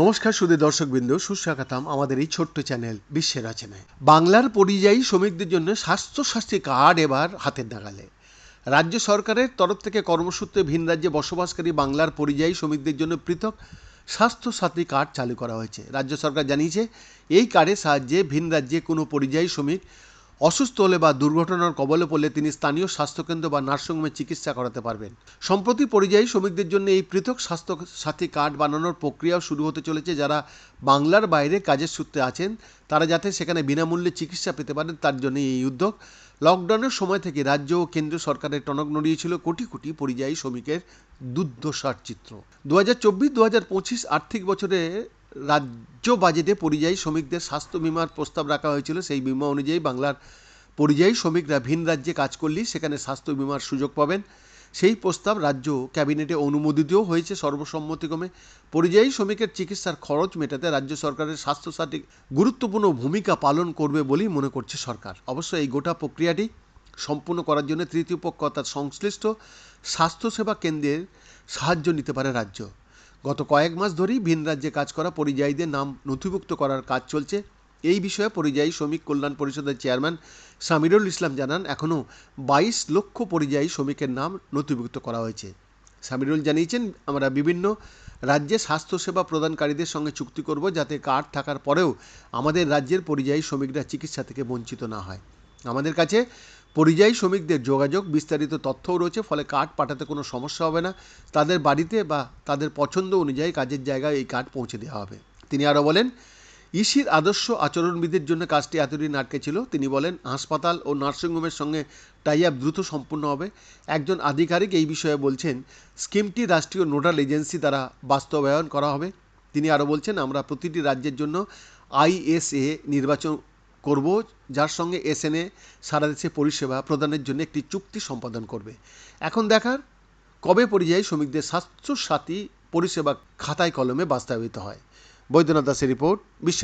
নমস্কার সুদী দর্শকবৃন্দ, সুস্বাগতম আমাদের এই ছোট্ট চ্যানেল বিশ্বের রচনায়। বাংলার পরিযায়ী শ্রমিকদের জন্য স্বাস্থ্যসাথী কার্ড এবার হাতের নাগালে। রাজ্য সরকারের তরফ থেকে কর্মসূত্রে ভিন রাজ্যে বসবাসকারী বাংলার পরিযায়ী শ্রমিকদের জন্য পৃথক স্বাস্থ্যসাথী কার্ড চালু করা হয়েছে। রাজ্য সরকার জানিয়েছে, এই কার্ডের সাহায্যে ভিন রাজ্যে কোনো পরিযায়ী শ্রমিক অসুস্থ হলে বা দুর্ঘটনার কবলে পড়লে তিনি স্থানীয় স্বাস্থ্যকেন্দ্র বা নার্সিংহোমে চিকিৎসা করাতে পারবেন। সম্প্রতি পরিযায়ী শ্রমিকদের জন্য এই পৃথক স্বাস্থ্য সাথী কার্ড বানানোর প্রক্রিয়াও শুরু হতে চলেছে। যারা বাংলার বাইরে কাজের সূত্রে আছেন, তারা যাতে সেখানে বিনামূল্যে চিকিৎসা পেতে পারেন, তার জন্য এই উদ্যোগ। লকডাউনের সময় থেকে রাজ্য ও কেন্দ্রীয় সরকারের টনক নড়িয়েছিল কোটি কোটি পরিযায়ী শ্রমিকের দুর্দশার চিত্র। দু হাজার চব্বিশ পঁচিশ আর্থিক বছরে রাজ্য বাজেটে পরিযায়ী শ্রমিকদের স্বাস্থ্য বিমার প্রস্তাব রাখা হয়েছিল। সেই বিমা অনুযায়ী বাংলার পরিযায়ী শ্রমিকরা ভিন রাজ্যে কাজ করলেই সেখানে স্বাস্থ্য বিমার সুযোগ পাবেন। সেই প্রস্তাব রাজ্য ক্যাবিনেটে অনুমোদিতও হয়েছে। সর্বসম্মতিক্রমে পরিযায়ী শ্রমিকের চিকিৎসার খরচ মেটাতে রাজ্য সরকারের স্বাস্থ্য স্বাস্থ্যসাথী গুরুত্বপূর্ণ ভূমিকা পালন করবে বলেই মনে করছে সরকার। অবশ্য এই গোটা প্রক্রিয়াটি সম্পূর্ণ করার জন্য তৃতীয় পক্ষ অর্থাৎ সংশ্লিষ্ট স্বাস্থ্যসেবা কেন্দ্রের সাহায্য নিতে পারে রাজ্য। গত কয়েক মাস ধরেই ভিন রাজ্যে কাজ করা পরিযায়ীদের নাম নথিভুক্ত করার কাজ চলছে। এই বিষয়ে পরিযায়ী শ্রমিক কল্যাণ পরিষদের চেয়ারম্যান সামিরুল ইসলাম জানান, এখনও বাইশ লক্ষ পরিযায়ী শ্রমিকের নাম নথিভুক্ত করা হয়েছে। সামিরুল জানিয়েছেন, আমরা বিভিন্ন রাজ্যে স্বাস্থ্যসেবা প্রদানকারীদের সঙ্গে চুক্তি করব যাতে কার্ড থাকার পরেও আমাদের রাজ্যের পরিযায়ী শ্রমিকরা চিকিৎসা থেকে বঞ্চিত না হয়। আমাদের কাছে পরিযায়ী শ্রমিকদের যোগাযোগ, বিস্তারিত তথ্যও রয়েছে, ফলে কার্ড পাঠাতে কোনো সমস্যা হবে না। তাদের বাড়িতে বা তাদের পছন্দ অনুযায়ী কাজের জায়গায় এই কার্ড পৌঁছে দেওয়া হবে। তিনি আরও বলেন, ইসির আদর্শ আচরণবিধির জন্য কাজটি এতদিন আটকে ছিল। তিনি বলেন, হাসপাতাল ও নার্সিংহোমের সঙ্গে টাই আপ দ্রুত সম্পূর্ণ হবে। একজন আধিকারিক এই বিষয়ে বলছেন, স্কিমটি রাষ্ট্রীয় নোডাল এজেন্সি দ্বারা বাস্তবায়ন করা হবে। তিনি আরও বলছেন, আমরা প্রতিটি রাজ্যের জন্য আইএসএ নির্বাচন করব, যার সঙ্গে এসএনএ সারা দেশে পরিষেবা প্রদানের জন্য একটি চুক্তি সম্পাদন করবে। এখন দেখার, কবে পরিযায়ী শ্রমিকদের স্বাস্থ্যসাথী পরিষেবা খাতায় কলমে বাস্তবায়িত হয়। বৈদ্যনাথ দাসের রিপোর্ট বিশ্ব